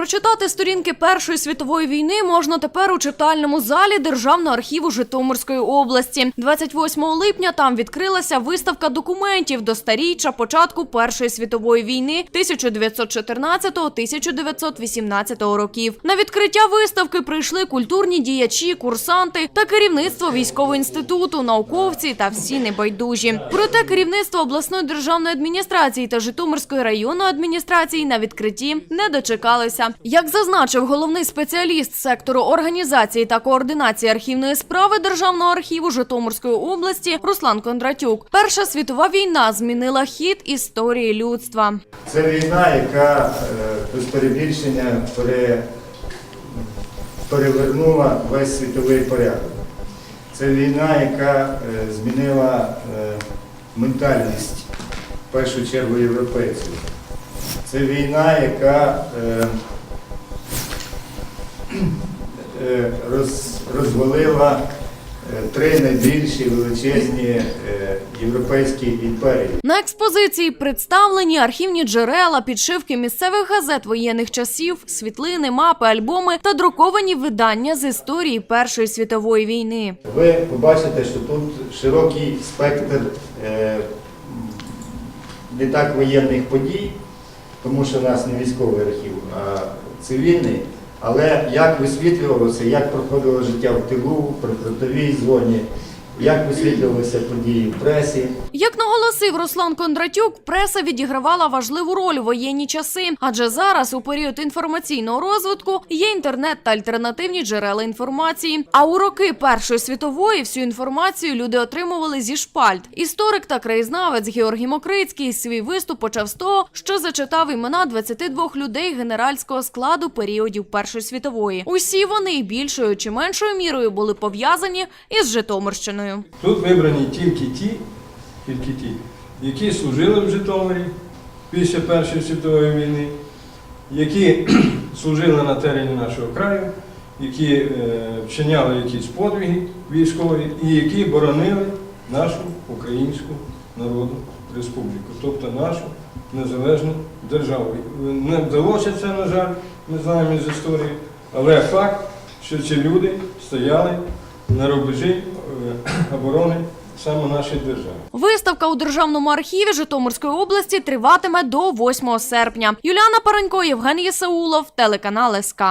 Прочитати сторінки Першої світової війни можна тепер у читальному залі Державного архіву Житомирської області. 28 липня там відкрилася виставка документів до старіччя початку Першої світової війни 1914-1918 років. На відкриття виставки прийшли культурні діячі, курсанти та керівництво військового інституту, науковці та всі небайдужі. Проте керівництво обласної державної адміністрації та Житомирської районної адміністрації на відкритті не дочекалися. Як зазначив головний спеціаліст сектору організації та координації архівної справи Державного архіву Житомирської області Руслан Кондратюк, Перша світова війна змінила хід історії людства. Це війна, яка е, без перебільшення пере, перевернула весь світовий порядок. Це війна, яка е, змінила е, ментальність, в першу чергу європейців. Це війна, яка розвалила е, три найбільші величезні е, європейські імперії. На експозиції представлені архівні джерела, підшивки місцевих газет воєнних часів, світлини, мапи, альбоми та друковані видання з історії Першої світової війни. Ви побачите, що тут широкий спектр е, не так воєнних подій, тому що у нас не військовий архів, а цивільний. Але як висвітлювалося, як проходило життя в тилу, при фронтовій зоні, як висвітлювалися події в пресі. Як наголосив Руслан Кондратюк, преса відігравала важливу роль у воєнні часи, адже зараз, у період інформаційного розвитку, є інтернет та альтернативні джерела інформації. А у роки Першої світової всю інформацію люди отримували зі шпальт. Історик та краєзнавець Георгій Мокрицький свій виступ почав з того, що зачитав імена 22 людей генеральського складу періодів Першої світової. Усі вони більшою чи меншою мірою були пов'язані із Житомирщиною. Тут вибрані тільки ті, тільки ті, які служили в Житомирі після Першої світової війни, які служили на терені нашого краю, які е, вчиняли якісь подвиги військові і які боронили нашу Українську Народну Республіку, тобто нашу незалежну державу. Не вдалося це, на жаль, ми знаємо із історії, але факт, що ці люди стояли на рубежі е, оборони саме нашої держави. Виставка у Державному архіві Житомирської області триватиме до 8 серпня. Юліана Паранько, Євген Єсаулов, телеканал СК.